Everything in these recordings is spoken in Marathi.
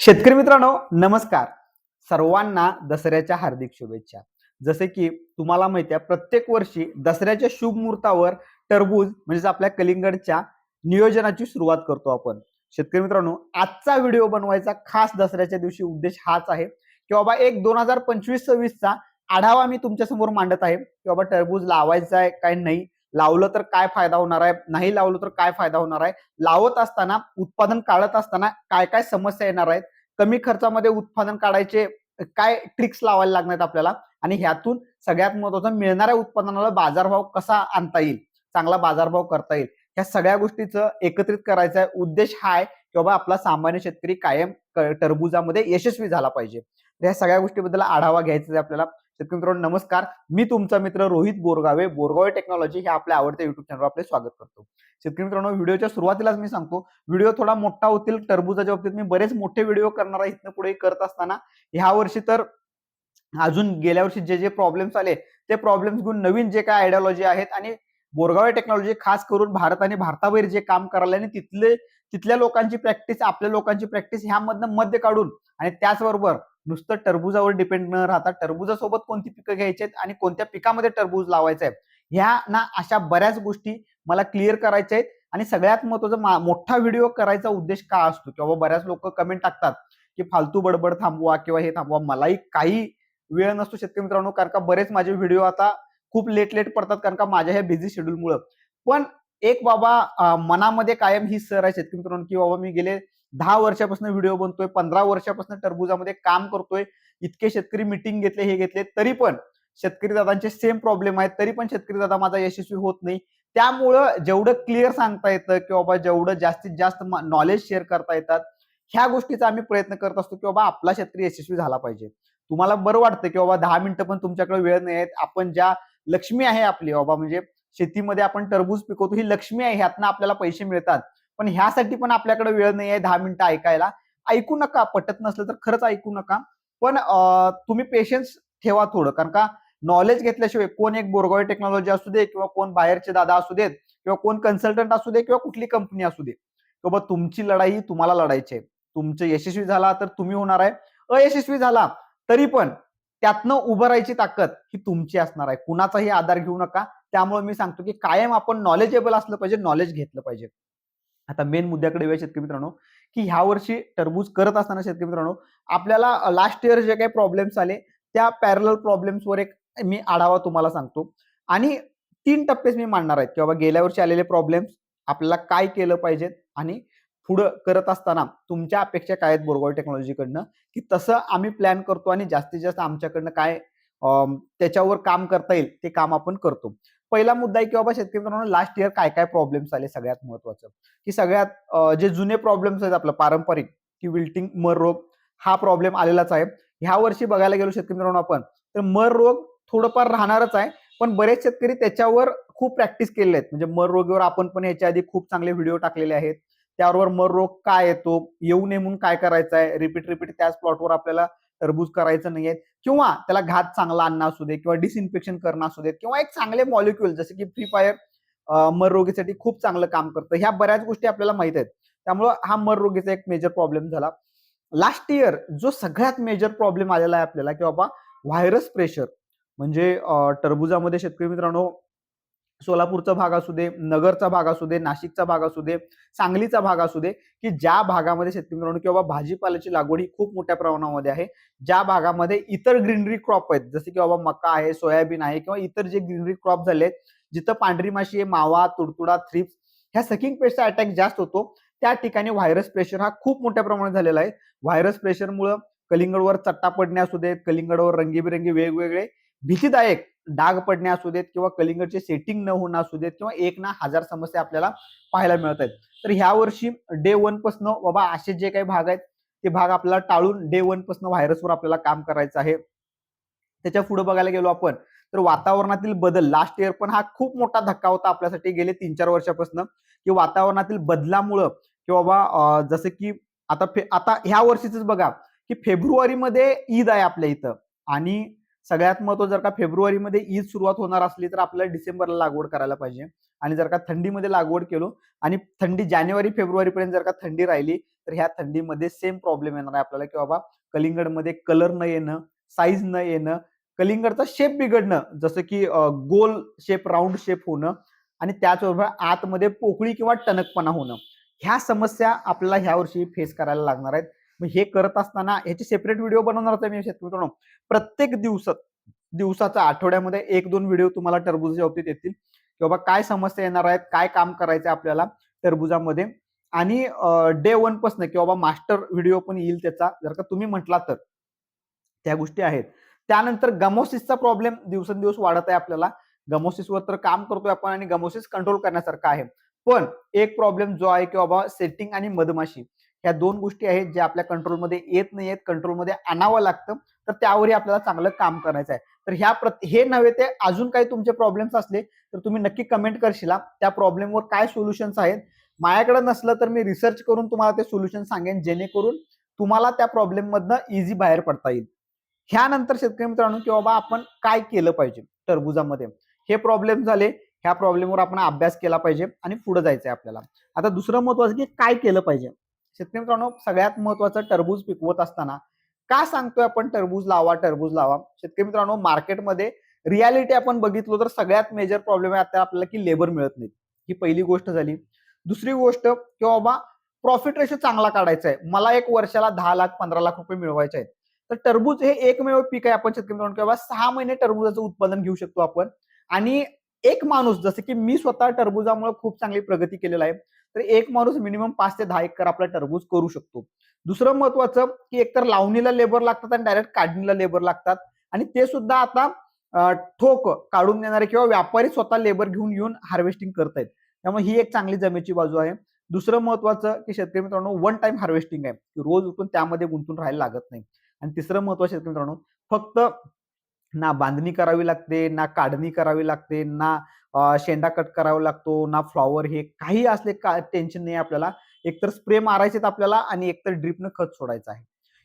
शेतकरी मित्रांनो नमस्कार. सर्वांना दसऱ्याच्या हार्दिक शुभेच्छा. जसे की तुम्हाला माहिती आहे प्रत्येक वर्षी दसऱ्याच्या शुभ मुहूर्तावर टरबूज म्हणजेच आपल्या कलिंगडच्या नियोजनाची सुरुवात करतो आपण. शेतकरी मित्रांनो आजचा व्हिडिओ बनवायचा खास दसऱ्याच्या दिवशी उद्देश हाच आहे की बाबा एक दोन हजार पंचवीस सव्वीसचा आढावा मी तुमच्यासमोर मांडत आहे की बाबा टरबूज लावायचा आहे काय नाही लावलं तर काय फायदा होणार आहे? नाही लावलं तर काय फायदा होणार आहे? लावत असताना उत्पादन काढत असताना काय काय समस्या येणार आहेत? कमी खर्चामध्ये उत्पादन काढायचे काय ट्रिक्स लावायला लागणार आहेत आपल्याला? आणि ह्यातून सगळ्यात महत्वाचं मिळणाऱ्या उत्पादनाला बाजारभाव कसा आणता येईल? चांगला बाजारभाव करता येईल? ह्या सगळ्या गोष्टीचं एकत्रित करायचा आहे उद्देश हा आहे की बाबा आपला सामान्य शेतकरी कायम क- टरबुजामध्ये यशस्वी झाला पाहिजे. तर ह्या सगळ्या गोष्टीबद्दल आढावा घ्यायचा आहे आपल्याला. शेतकरी मित्रांनो नमस्कार. मी तुमचा मित्र रोहित बोरगावे बोरगावे टेक्नॉलॉजी हे आपल्या आवडत्या युट्यूब चॅनलवर आपले स्वागत करतो. शेतकरी मित्रांनो व्हिडिओच्या सुरुवातीलाच मी सांगतो व्हिडिओ थोडा मोठा होतील टरबुजाच्या बाबतीत मी बरेच मोठे व्हिडिओ करणार आहे इथनं पुढे करत असताना. ह्या वर्षी तर अजून गेल्या वर्षी जे जे प्रॉब्लेम्स आले ते प्रॉब्लेम्स घेऊन नवीन जे काय आयडिओलॉजी आहेत आणि बोरगावे टेक्नॉलॉजी खास करून भारत आणि भारताबाहेर जे काम करायला आणि तिथले तिथल्या लोकांची प्रॅक्टिस आपल्या लोकांची प्रॅक्टिस ह्यामधनं मध्य काढून आणि त्याचबरोबर नुसतं टरबुजावर डिपेंड न राहता टरबुजासोबत कोणती पिकं घ्यायची आहेत आणि कोणत्या पिकामध्ये टरबूज लावायचं आहे? ह्या ना अशा बऱ्याच गोष्टी मला क्लिअर करायच्या आहेत आणि सगळ्यात महत्त्वाचा मा- मोठा व्हिडिओ करायचा उद्देश का असतो? किंवा बऱ्याच लोक कमेंट टाकतात की फालतू बडबड थांबवा किंवा हे थांबवा. मलाही काही वेळ नसतो शेतकरी मित्रांनो कारण का बरेच माझे व्हिडिओ आता खूप लेट लेट पडतात कारण का माझ्या ह्या बिझी शेड्यूलमुळं पण एक बाबा मनामध्ये कायम ही सर आहे शेतकरी मित्रांनो की बाबा मी गेले दहा वर्षापासून व्हिडिओ बनतोय पंधरा वर्षापासून टरबुजामध्ये काम करतोय इतके शेतकरी मिटिंग घेतले हे घेतले तरी पण शेतकरी दादांचे सेम प्रॉब्लेम आहेत तरी पण शेतकरी दादा माझा यशस्वी होत नाही. त्यामुळं जेवढं क्लिअर सांगता येतं की बाबा जेवढं जास्तीत जास्त नॉलेज शेअर करता येतात ह्या गोष्टीचा आम्ही प्रयत्न करत असतो की बाबा आपला शेतकरी यशस्वी झाला पाहिजे. तुम्हाला बरं वाटतं की बाबा दहा मिनिटं पण तुमच्याकडे वेळ नाही आहेत आपण ज्या लक्ष्मी आहे आपली बाबा म्हणजे शेतीमध्ये आपण टरबूज पिकवतो ही लक्ष्मी आहे ह्यातनं आपल्याला पैसे मिळतात. पण ह्यासाठी पण आपल्याकडे वेळ नाही आहे दहा मिनिटं ऐकायला. ऐकू नका पटत नसलं तर खरंच ऐकू नका. पण तुम्ही पेशन्स ठेवा थोडं कारण का नॉलेज घेतल्याशिवाय कोण एक बोरगावी टेक्नॉलॉजी असू दे किंवा कोण बाहेरचे दादा असू देत किंवा कोण कन्सल्टंट असू दे किंवा कुठली कंपनी असू दे. किंवा तुमची लढाई तुम्हाला लढायची आहे. तुमचं यशस्वी झाला तर तुम्ही होणार आहे. अयशस्वी झाला तरी पण त्यातनं उभं राहायची ताकद ही तुमची असणार आहे. कुणाचाही आधार घेऊ नका. त्यामुळे मी सांगतो की कायम आपण नॉलेजेबल असलं पाहिजे नॉलेज घेतलं पाहिजे. आता मेन मुद्द्याकडे येऊया शेतकरी मित्रांनो की ह्या वर्षी टरबूज करत असताना शेतकरी मित्रांनो आपल्याला लास्ट इयर जे काही प्रॉब्लेम्स आले त्या पॅरल प्रॉब्लेम्सवर एक मी आढावा तुम्हाला सांगतो. आणि तीन टप्पेच मी मांडणार आहेत की बाबा गेल्या वर्षी आलेले प्रॉब्लेम्स आपल्याला काय केलं पाहिजेत आणि पुढं करत असताना तुमच्या अपेक्षा काय आहेत बोरगाव टेक्नॉलॉजीकडनं की तसं आम्ही प्लॅन करतो आणि जास्तीत जास्त आमच्याकडनं काय त्याच्यावर काम करता येईल ते काम आपण करतो. पहिला मुद्दा आहे की बाबा शेतकरी मित्रांनो लास्ट इयर काय काय प्रॉब्लेम्स आले सगळ्यात महत्वाचं? की सगळ्यात जे जुने प्रॉब्लेम्स आहेत आपलं पारंपरिक की विल्टिंग मर रोग हा प्रॉब्लेम आलेलाच आहे. ह्या वर्षी बघायला गेलो शेतकरी मित्रांनो आपण तर मर रोग थोडंफार राहणारच आहे पण बरेच शेतकरी त्याच्यावर खूप प्रॅक्टिस केलेले आहेत. म्हणजे मर रोगावर आपण पण याच्या आधी खूप चांगले व्हिडिओ टाकलेले आहेत. त्याबरोबर मर रोग काय येतो येऊ नये म्हणून काय करायचं आहे रिपीट रिपीट त्याच प्लॉटवर आपल्याला टरबूज करायचं नाहीये किंवा त्याला घात चांगला आणणं असू दे किंवा डिसइन्फेक्शन करणं असू देत किंवा एक चांगले मॉलिक्युल जसे की फ्री फायर मर रोगीसाठी खूप चांगलं काम करतं. ह्या बऱ्याच गोष्टी आपल्याला माहीत आहेत. त्यामुळं हा मर रोगीचा एक मेजर प्रॉब्लेम झाला. लास्ट इयर जो सगळ्यात मेजर प्रॉब्लेम आलेला आहे आपल्याला की बाबा व्हायरस प्रेशर म्हणजे टरबुजामध्ये शेतकरी मित्रांनो सोलापूरचा भाग असू दे नगरचा भाग असू दे नाशिकचा भाग असू दे सांगलीचा भाग असू दे की ज्या भागामध्ये शेतकरी मित्रांनो किंवा भाजीपाल्याची लागवड ही खूप मोठ्या प्रमाणामध्ये आहे ज्या भागामध्ये इतर ग्रीनरी क्रॉप आहेत जसे की बाबा मका आहे सोयाबीन आहे किंवा इतर जे ग्रीनरी क्रॉप झाले आहेत, जिथं पांढरी माशी आहे मावा तुडतुडा थ्रिप्स ह्या सकिंग पेस्टचा अटॅक जास्त होतो त्या ठिकाणी व्हायरस प्रेशर हा खूप मोठ्या प्रमाणात झालेला आहे. व्हायरस प्रेशरमुळं कलिंगडवर चट्टा पडणे असू देत कलिंगडवर रंगीबिरंगी वेगवेगळे भीतीदायक डाग पडणे असू देत किंवा कलिंगडचे सेटिंग न होणं असू देत किंवा एक ना हजार समस्या आपल्याला पाहायला मिळत आहेत तर ह्या वर्षी डे वन पासन बाबा असे जे काही भाग आहेत ते भाग आपल्याला टाळून डे वन पासन व्हायरसवर आपल्याला काम करायचं आहे. त्याच्या पुढे बघायला गेलो आपण तर वातावरणातील बदल लास्ट इयर पण हा खूप मोठा धक्का होता आपल्यासाठी गेले तीन चार वर्षापासून की वातावरणातील बदलामुळं किंवा बाबा जसं की आता फे- आता ह्या वर्षीच बघा की फेब्रुवारीमध्ये ईद आहे आपल्या इथं. आणि सगळ्यात महत्त्व जर का फेब्रुवारीमध्ये ईद सुरुवात होणार असली तर आपल्याला डिसेंबरला लागवड करायला पाहिजे. आणि जर का थंडीमध्ये लागवड केलो आणि थंडी जानेवारी फेब्रुवारीपर्यंत जर का थंडी राहिली तर ह्या थंडीमध्ये सेम प्रॉब्लेम येणार आहे आपल्याला की बाबा कलिंगडमध्ये कलर न येणं साईज न येणं कलिंगडचा शेप बिघडणं जसं की गोल शेप राऊंड शेप होणं आणि त्याचबरोबर आतमध्ये पोकळी किंवा टणकपणा होणं. ह्या समस्या आपल्याला ह्या वर्षी फेस करायला लागणार आहेत. मग हे करत असताना ह्याचे सेपरेट व्हिडिओ बनवणार होते मी शेतकरी प्रत्येक दिवसात दिवसाचा आठवड्यामध्ये एक दोन व्हिडिओ तुम्हाला टरबुजाच्या बाबतीत येतील. की बाबा काय समस्या येणार आहेत काय काम करायचं आपल्याला टरबुजामध्ये. आणि डे वनपासून की बाबा मास्टर व्हिडिओ पण येईल त्याचा जर का तुम्ही म्हटला तर. त्या गोष्टी आहेत. त्यानंतर गमोसिसचा प्रॉब्लेम दिवसेंदिवस वाढत आहे आपल्याला. गमोसिसवर तर काम करतोय आपण आणि गमोसिस कंट्रोल करण्यासारखा आहे. पण एक प्रॉब्लेम जो आहे की बाबा सेटिंग आणि मधमाशी. ह्या दोन गोष्टी आहेत ज्या आपल्या कंट्रोलमध्ये येत नाही आहेत कंट्रोलमध्ये आणावं लागतं. तर त्यावरही आपल्याला चांगलं काम करायचं आहे. तर ह्या प्रत हे नव्हे ते अजून काही तुमचे प्रॉब्लेम्स असले तर तुम्ही नक्की कमेंट करशिला. त्या प्रॉब्लेमवर काय सोल्युशन्स आहेत? माझ्याकडे नसलं तर मी रिसर्च करून तुम्हाला ते सोल्युशन सांगेन. जेणेकरून तुम्हाला त्या प्रॉब्लेममधनं इझी बाहेर पडता येईल. ह्यानंतर शेतकरी मित्रांनो की बाबा आपण काय केलं पाहिजे टरबुजामध्ये? हे प्रॉब्लेम झाले. ह्या प्रॉब्लेमवर आपण अभ्यास केला पाहिजे आणि पुढे आहे आपल्याला. आता दुसरं महत्वाचं की काय केलं पाहिजे? शेतकरी मित्रांनो सगळ्यात महत्वाचं टरबूज पिकवत असताना का सांगतोय आपण टरबूज लावा टरबूज लावा? शेतकरी मित्रांनो मार्केटमध्ये रियालिटी आपण बघितलो तर सगळ्यात मेजर प्रॉब्लेम आहे आता आपल्याला की लेबर मिळत नाही ही पहिली गोष्ट झाली. दुसरी गोष्ट की बाबा प्रॉफिट रेशो चांगला काढायचा आहे. मला एक वर्षाला दहा लाख पंधरा लाख रुपये मिळवायचे आहेत. तर टरबूज हे एकमेव पीक आहे आपण शेतकरी मित्रांनो किंवा बाबा सहा महिने टरबुजाचं उत्पादन घेऊ शकतो आपण. आणि एक माणूस जसं की मी स्वतः टरबुजामुळे खूप चांगली प्रगती केलेला आहे. तर एक माणूस मिनिमम पाच ते दहा एकर आपला टरबूज करू शकतो. दुसरं महत्वाचं की एकतर लावणीला लेबर लागतात आणि डायरेक्ट काढणीला लेबर लागतात. आणि ते सुद्धा आता ठोक काढून देणारे किंवा व्यापारी स्वतः लेबर घेऊन येऊन हार्वेस्टिंग करतायत. त्यामुळे ही एक चांगली जमेची बाजू आहे. दुसरं महत्वाचं की शेतकरी मित्रांनो वन टाइम हार्वेस्टिंग आहे. की रोज उठून त्यामध्ये गुंतून राहायला लागत नाही. आणि तिसरं महत्वाचं शेतकरी मित्रांनो फक्त ना बांधणी करावी लागते ना काढणी करावी लागते ना शेंडा कट करावा लागतो ना फ्लॉवर हे काही असले का टेन्शन नाही आपल्याला. एकतर स्प्रे मारायचे आपल्याला आणि एकतर ड्रिपनं खत सोडायचं आहे.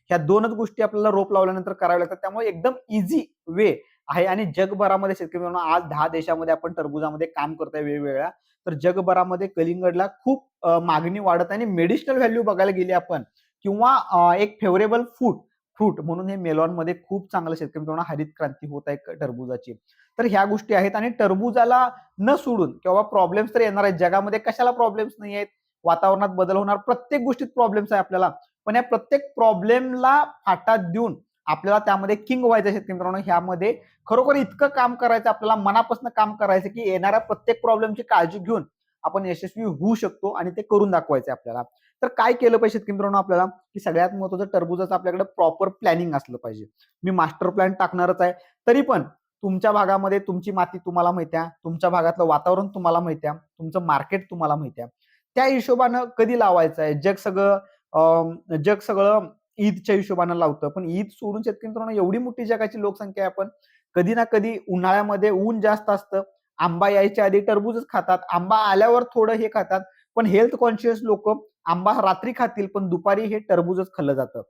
ह्या दोनच गोष्टी आपल्याला रोप लावल्यानंतर कराव्या लागतात. त्यामुळे एकदम इझी वे आहे आणि जगभरामध्ये शेतकरी आज दहा देशामध्ये आपण टरबुजामध्ये काम करतोय वेगवेगळ्या. तर जगभरामध्ये कलिंगडला खूप मागणी वाढत आहे आणि मेडिसिनल व्हॅल्यू बघायला गेली आपण किंवा एक फेवरेबल फूड फ्रूट म्हणून हे मेलॉनमध्ये खूप चांगलं शेतकरी मित्रांनो हरित क्रांती होत आहे टरबुजाची. तर ह्या गोष्टी आहेत आणि टरबुजाला न सोडून किंवा प्रॉब्लेम्स तर येणार आहेत. जगामध्ये कशाला प्रॉब्लेम्स नाही आहेत? वातावरणात बदल होणार. प्रत्येक गोष्टीत प्रॉब्लेम्स आहे आपल्याला. पण या प्रत्येक प्रॉब्लेमला फाटा देऊन आपल्याला त्यामध्ये किंग व्हायचं शेतकरी मित्रांनो. ह्यामध्ये खरोखर इतकं काम करायचं आपल्याला मनापासून काम करायचं की येणाऱ्या प्रत्येक प्रॉब्लेमची काळजी घेऊन आपण यशस्वी होऊ शकतो आणि ते करून दाखवायचं आपल्याला. तर काय केलं पाहिजे शेतकरी मित्रांनो आपल्याला? की सगळ्यात महत्वाचं टरबुजाचं आपल्याकडे प्रॉपर प्लॅनिंग असलं पाहिजे. मी मास्टर प्लॅन टाकणारच आहे. तरी पण तुमच्या भागामध्ये तुमची माती तुम्हाला माहिती आहे. तुमच्या भागातलं वातावरण तुम्हाला माहिती आहे. तुमचं मार्केट तुम्हाला माहिती आहे. त्या हिशोबानं कधी लावायचं आहे? जग सगळं जग सगळं ईदच्या हिशोबानं लावतं. पण ईद सोडून शेतकरी मित्रांनो एवढी मोठी जगाची लोकसंख्या आहे आपण. कधी ना कधी उन्हाळ्यामध्ये ऊन जास्त असतं. आंबा यायच्या आधी टरबूजच खातात. आंबा आल्यावर थोडं हे खातात. पण हेल्थ कॉन्शियस लोक आंबा रात्री खातील पण दुपारी हे टरबूजच खाल्लं जातं.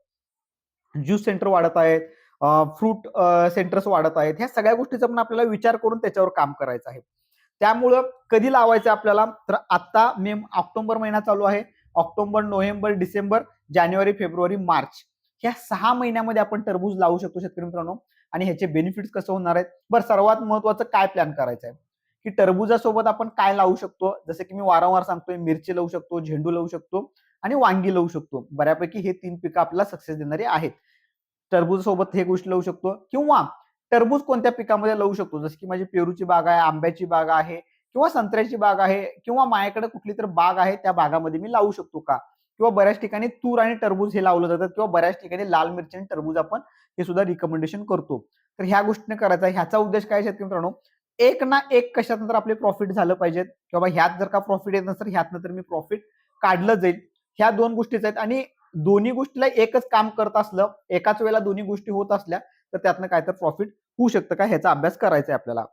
ज्यूस सेंटर वाढत आहेत फ्रूट सेंटर्स वाढत आहेत. ह्या सगळ्या गोष्टीचा पण आपल्याला विचार करून त्याच्यावर काम करायचं आहे. त्यामुळं कधी लावायचं आपल्याला? तर आता मे ऑक्टोबर महिना चालू आहे. ऑक्टोबर नोव्हेंबर डिसेंबर जानेवारी फेब्रुवारी मार्च. ह्या सहा महिन्यामध्ये आपण टरबूज लावू शकतो शेतकरी मित्रांनो. आणि ह्याचे बेनिफिट्स कसं होणार आहेत? बरं सर्वात महत्वाचं काय प्लॅन करायचं आहे? की टरबुजासोबत आपण काय लावू शकतो? जसं की मी वारंवार सांगतोय मिरची लावू शकतो झेंडू लावू शकतो आणि वांगी लावू शकतो. बऱ्यापैकी हे तीन पिकं आपल्याला सक्सेस देणारी आहेत. टरबुजासोबत हे गोष्ट लावू शकतो किंवा टरबूज कोणत्या पिकामध्ये लावू शकतो? जसं की माझी पेरूची बाग आहे आंब्याची बाग आहे किंवा संत्र्याची बाग आहे किंवा माझ्याकडे कुठली तर बाग आहे त्या बागामध्ये मी लावू शकतो का? किंवा बऱ्याच ठिकाणी तूर आणि टरबूज हे लावलं जातात किंवा बऱ्याच ठिकाणी लाल मिरची आणि टरबूज आपण हे सुद्धा रिकमेंडेशन करतो. तर ह्या गोष्टीने करायचा ह्याचा उद्देश काय शेतकरी मित्रांनो? एक ना एक कशात तर आपले प्रॉफिट झालं पाहिजेत. किंवा ह्यात जर का प्रॉफिट येत नसेल ह्यातनं तर मी प्रॉफिट काढलं जाईल. ह्या दोन गोष्टीच आहेत. आणि दोन्ही गोष्टीला एकच काम करत असलं एकाच वेळेला दोन्ही गोष्टी होत असल्या तर त्यातनं काय तर प्रॉफिट होऊ शकतं का? ह्याचा अभ्यास करायचा आहे आपल्याला.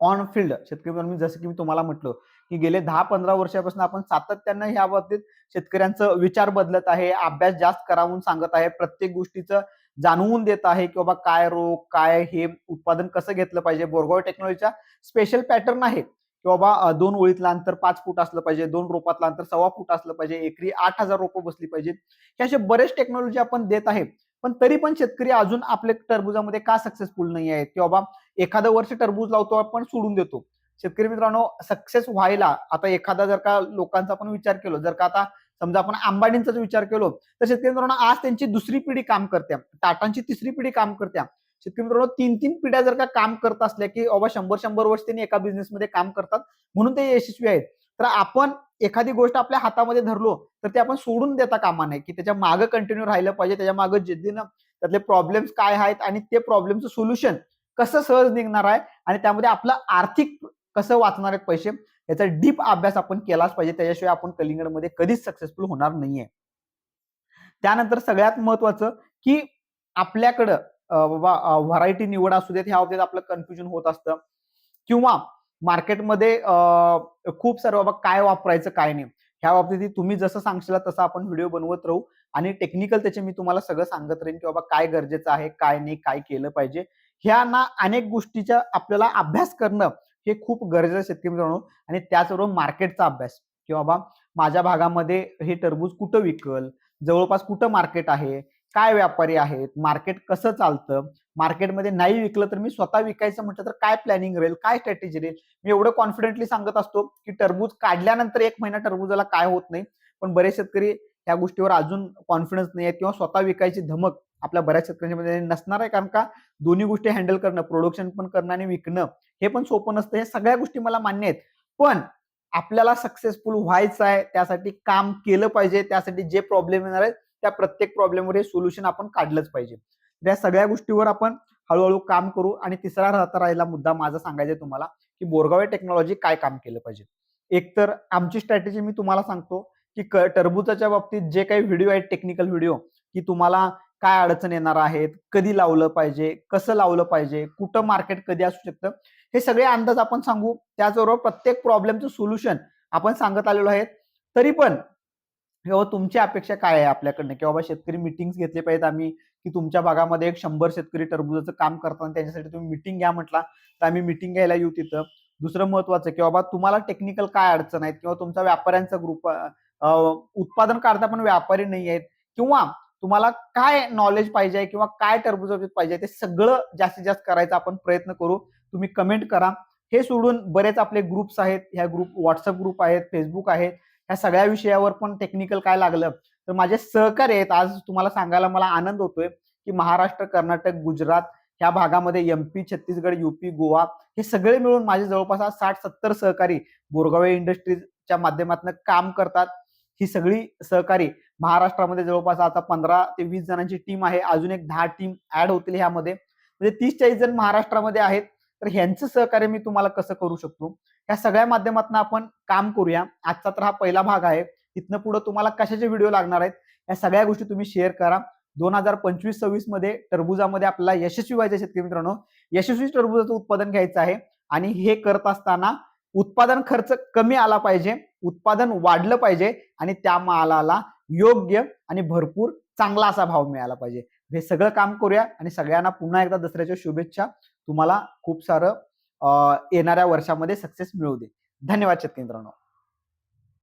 ऑन फील्ड शेतकरी म्हणून मी जसं की मी तुम्हाला म्हटलं की गेले दहा पंधरा वर्षापासून आपण सातत्यानं ह्या बाबतीत शेतकऱ्यांचं विचार बदलत आहे अभ्यास जास्त करावून सांगत आहे. प्रत्येक गोष्टीचं जाणवून देत आहे की बाबा काय रोग काय हे उत्पादन कसं घेतलं पाहिजे? बोरगाव टेक्नॉलॉजीचा स्पेशल पॅटर्न आहे की बाबा दोन ओळीतलं अंतर पाच फूट असलं पाहिजे दोन रोपातलं अंतर सव्वा फूट असलं पाहिजे एकरी आठ हजार रोपं बसली पाहिजेत. हे असे बरेच टेक्नॉलॉजी आपण देत आहे पण तरी पण शेतकरी अजून आपल्या टरबुजामध्ये का सक्सेसफुल नाही आहेत? की बाबा एखादं वर्ष टरबूज लावतो आपण सोडून देतो. शेतकरी मित्रांनो सक्सेस व्हायला आता एखादा जर का लोकांचा आपण विचार केलो जर का आता समजा आपण अंबानींचाच विचार केलो तर शेतकरी मित्रांनो आज त्यांची दुसरी पिढी काम करते. टाटांची तिसरी पिढी काम करते. शेतकरी मित्रांनो तीन तीन पिढ्या जर का काम करत असल्या की बाबा शंभर शंभर वर्ष त्यांनी एका बिझनेसमध्ये काम करतात म्हणून ते यशस्वी आहेत. तर आपण एखादी गोष्ट आपल्या हातामध्ये धरलो तर ते आपण सोडून देता कामा नये की त्याच्या मागं कंटिन्यू राहिलं पाहिजे त्याच्या मागं जिद्दीनं त्यातले प्रॉब्लेम्स काय आहेत आणि ते प्रॉब्लेमचं सोल्युशन कसं सहज निघणार आहे आणि त्यामध्ये आपलं आर्थिक कसं वाचणार आहेत पैसे याचा डीप अभ्यास आपण केलाच पाहिजे. त्याच्याशिवाय आपण कलिंगडमध्ये कधीच सक्सेसफुल होणार नाहीये. त्यानंतर सगळ्यात महत्वाचं की आपल्याकडं बाबा व्हरायटी निवड असू देत ह्या बाबतीत आपलं कन्फ्युजन होत असतं. किंवा मार्केटमध्ये खूप सारं बाबा काय वापरायचं काय नाही. ह्या बाबतीत तुम्ही जसं सांगशील तसं आपण व्हिडिओ बनवत राहू. आणि टेक्निकल त्याचे मी तुम्हाला सगळं सांगत राहीन की बाबा काय गरजेचं आहे काय नाही काय केलं पाहिजे. ह्या ना अनेक गोष्टीचा आपल्याला अभ्यास करणं हे खूप गरजेचं शेतकरी मित्रांनो. आणि त्याचबरोबर मार्केटचा अभ्यास. की बाबा माझ्या भागामध्ये हे टरबूज कुठं विकल? जवळपास कुठं मार्केट आहे? काय व्यापारी आहेत? मार्केट कसं चालतं? मार्केटमध्ये नाही विकलं तर मी स्वतः विकायचं म्हटलं तर काय प्लॅनिंग राहील? काय स्ट्रॅटेजी राहील? मी एवढं कॉन्फिडेंटली सांगत असतो की टरबूज काढल्यानंतर एक महिना टरबूजाला काय होत नाही. पण बरेच शेतकरी त्या गोष्टीवर अजून कॉन्फिडन्स नाही आहेत किंवा स्वतः विकायची धमक आपल्या बऱ्याच शेतकऱ्यांमध्ये नसणार आहे. कारण का? दोन्ही गोष्टी हँडल करणं प्रोडक्शन पण करणं आणि विकणं हे पण सोपं नसतं. हे सगळ्या गोष्टी मला मान्य आहेत. पण आपल्याला सक्सेसफुल व्हायचं आहे त्यासाठी काम केलं पाहिजे. त्यासाठी जे प्रॉब्लेम येणार आहेत त्या प्रत्येक प्रॉब्लेमवर हे सोल्युशन आपण काढलंच पाहिजे. या सगळ्या गोष्टीवर आपण हळूहळू काम करू. आणि तिसरा राहता राहिला मुद्दा माझा सांगायचा आहे तुम्हाला की बोरगावे टेक्नॉलॉजी काय काम केलं पाहिजे. एक तर आमची स्ट्रॅटेजी मी तुम्हाला सांगतो की टरबुजाच्या बाबतीत जे काही व्हिडिओ आहेत टेक्निकल व्हिडिओ की तुम्हाला काय अडचण येणार आहेत कधी लावलं पाहिजे कसं लावलं पाहिजे कुठं मार्केट कधी असू शकतं हे सगळे अंदाज आपण सांगू. त्याचबरोबर प्रत्येक प्रॉब्लेमचं सोल्युशन आपण सांगत आलेलो आहे तरी पण किंवा तुमची अपेक्षा काय आहे आपल्याकडनं? किंवा बाबा शेतकरी मिटिंग्स घेतले पाहिजेत आम्ही की तुमच्या भागामध्ये एक शंभर शेतकरी टरबुजाचं काम करताना त्यांच्यासाठी त्याच्यासाठी तुम्ही मिटिंग घ्या म्हटला तर आम्ही मिटिंग घ्यायला येऊ तिथं. दुसरं महत्वाचं की बाबा तुम्हाला टेक्निकल काय अडचण आहेत? किंवा तुमचा व्यापाऱ्यांचा ग्रुप उत्पादन काढता पण व्यापारी नाही आहेत. किंवा तुम्हाला काय नॉलेज पाहिजे किंवा काय टरबुज पाहिजे ते सगळं जास्तीत जास्त करायचा आपण प्रयत्न करू. तुम्ही कमेंट करा. हे सोडून बरेच आपले ग्रुप्स आहेत. ह्या ग्रुप व्हॉट्सअप ग्रुप आहेत फेसबुक आहेत. ह्या सगळ्या विषयावर पण टेक्निकल काय लागलं तर माझे सहकारी आहेत. आज तुम्हाला सांगायला मला आनंद होतोय की महाराष्ट्र कर्नाटक गुजरात ह्या भागामध्ये एमपी छत्तीसगड युपी गोवा हे सगळे मिळून माझे जवळपास आज साठ सत्तर सहकारी बोरगावे इंडस्ट्रीजच्या माध्यमातून काम करतात. ही सगळी सहकारी महाराष्ट्रामध्ये जवळपास आता पंधरा ते वीस जणांची टीम आहे. अजून एक दहा टीम ऍड होतील ह्यामध्ये. म्हणजे तीस चाळीस जण महाराष्ट्रामध्ये आहेत. तर ह्यांचं सहकार्य मी तुम्हाला कसं करू शकतो? या सगळ्या माध्यमातून आपण काम करूया. आजचा तर हा पहिला भाग आहे. तिथनं पुढे तुम्हाला कशाचे व्हिडिओ लागणार आहेत? या सगळ्या गोष्टी तुम्ही शेअर करा. दोन हजार पंचवीस सव्वीसमध्ये टरबुजामध्ये आपल्याला यशस्वी व्हायचे शेतकरी मित्रांनो. यशस्वी टरबुजाचं उत्पादन घ्यायचं आहे. आणि हे करत असताना उत्पादन खर्च कमी आला पाहिजे. उत्पादन वाढलं पाहिजे. आणि त्या मालाला योग्य आणि भरपूर चांगला असा भाव मिळाला पाहिजे. हे सगळं काम करूया आणि सगळ्यांना पुन्हा एकदा दसऱ्याच्या शुभेच्छा. तुम्हाला खूप सारं येणाऱ्या वर्षामध्ये सक्सेस मिळू दे. धन्यवाद शेतकरी मित्रांनो.